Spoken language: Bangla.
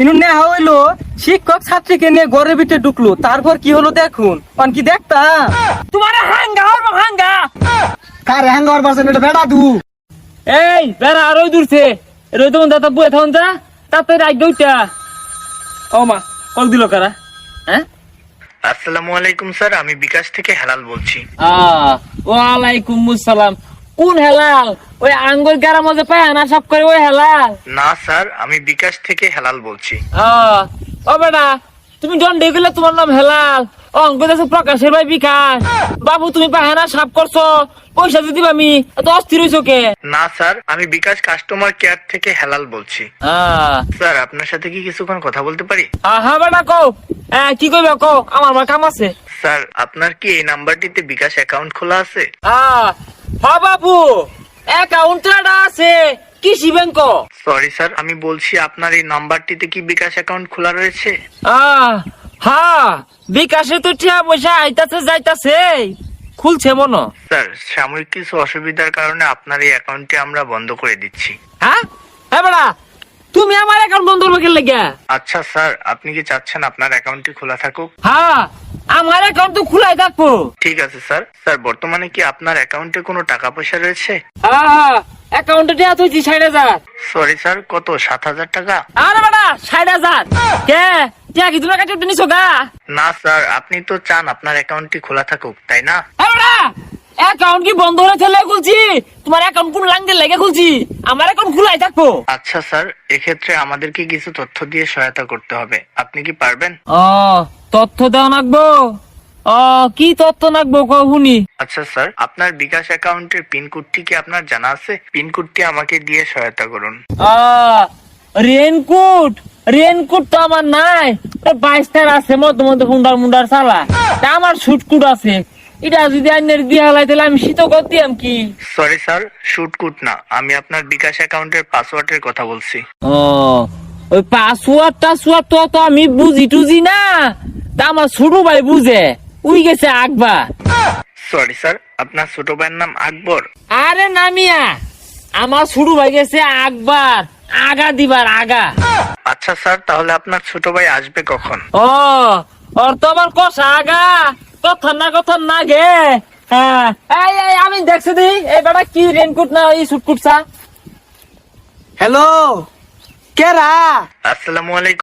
ইনু নেওয়া হইল শিক্ষক ছাত্রীকে নিয়ে ঘরের ভিতরে ঢুকলো। তারপর কি হলো দেখুন। কি দেখতা? তোমার হাঙ্গা হরবো হাঙ্গা। কারে হ্যাঙ্গ হওয়ার পারছেন এটা বেটা দু। এই বেড়া দূরছে রই তখন দাদা বয়ে থাকুন যা। তাতে গইটা ও মা কল দিল কারা? হ্যাঁ? আসসালামু আলাইকুম স্যার। আমি বিকাশ থেকে হেলাল বলছি। আহ, ওয়ালাইকুম আসসালাম কোন হেলাল? ওই আঙ্গুল গারা মধ্যে পায় না সব করে ওই হেলাল? না স্যার আমি বিকাশ থেকে হেলাল বলছি। ও বেটা তুমি জন দেখলে তোমার নাম হেলাল। ও অঙ্ক আছে প্রকাশের ভাই বিকাশ। বাবু তুমি পাহানা সাপ করছ। পয়সা দিতে আমি। এত অস্থির হইছো কে? না স্যার আমি বিকাশ কাস্টমার কেয়ার থেকে হেলাল বলছি। স্যার আপনার সাথে কি কিছুক্ষণ কথা বলতে পারি? হ্যাঁ বেটা কও। হ্যাঁ কি কইবে কও? আমার আমার কাম আছে। স্যার আপনার কি এই নাম্বারটিতে বিকাশ অ্যাকাউন্ট খোলা আছে? হ্যাঁ বাবু অ্যাকাউন্টটা আছে কৃষি ব্যাংক সরি স্যার আমি বলছি আপনার এই নাম্বারটিতে কি বিকাশ অ্যাকাউন্ট খোলা রয়েছে? হ্যাঁ বিকাশে তো ঠিয়া পয়সা আইতাছে যাইতাছে। খুলছে মনো। স্যার সাময়িক কিছু অসুবিধার কারণে আপনার এই অ্যাকাউন্টটি আমরা বন্ধ করে দিচ্ছি। হ্যাঁ? তুমি আমার অ্যাকাউন্ট বন্ধ করবে লেগে আচ্ছা স্যার আপনি কি চাচ্ছেন আপনার অ্যাকাউন্টটি খোলা থাকুক? হ্যাঁ আমার অ্যাকাউন্ট তো খোলাই থাকব। ঠিক আছে স্যার স্যার বর্তমানে কি আপনার অ্যাকাউন্টে কোনো টাকা পয়সা রয়েছে? হ্যাঁ অ্যাকাউন্টে টিয়া তুই ষাট হাজার। সরি স্যার কত? সাত হাজার টাকা? আরে বেড়া ষাট হাজার। কে? টিয়া কি তুমি কাটে নিছো গা? না স্যার আপনি তো চান আপনার অ্যাকাউন্টটি খোলা থাকুক তাই না? হ্যাঁ বেড়া অ্যাকাউন্ট কি বন্ধ হয়ে খুলছি? তোমার অ্যাকাউন্ট কোন লাঙ্গে লেগে খুলছি? আমার অ্যাকাউন্ট খোলাই থাকব? আচ্ছা স্যার এক্ষেত্রে আমাদেরকে কিছু তথ্য দিয়ে সহায়তা করতে হবে। আপনি কি পারবেন? ও তথ্য নাকবো? ও কি তথ্য নাকবো কহুনি আচ্ছা স্যার আপনার বিকাশ অ্যাকাউন্টের পিন কোডটি কি আপনার জানা আছে? পিন কোডটি আমাকে দিয়ে সহায়তা করুন। রেনকোট রেনকোট তো আমার নাই। বাইশটার আছে হুন্ডার মুন্ডার চালা তা আমার শুটকুট আছে। এটা যদি আইনের দিয়ে হালাই তাহলে আমি শীত করতাম কি? সরি স্যার না। আমি আপনার বিকাশ অ্যাকাউন্টের পাসওয়ার্ডের কথা বলছি। ও ওই পাসওয়ার্ড টাসওয়ার্ড তো তো আমি বুঝি টুজি না। তা আমার ছোট ভাই বুঝে। উই গেছে আকবা সরি স্যার আপনার ছোট ভাইয়ের নাম আকবর। আরে নামিয়া আমার ছোট ভাই গেছে আকবার। আগা দিবার আগা। আচ্ছা স্যার তাহলে আপনার ছোট ভাই আসবে কখন? ও ওর তো আবার কষা আগা। কথা না কথা না গে। হ্যাঁ। এই এই আমি দেখছি দি। এই বেটা কি রেনকোট না এই সুটকুট চা? হ্যালো কেরা আসসালামু আলাইকুম।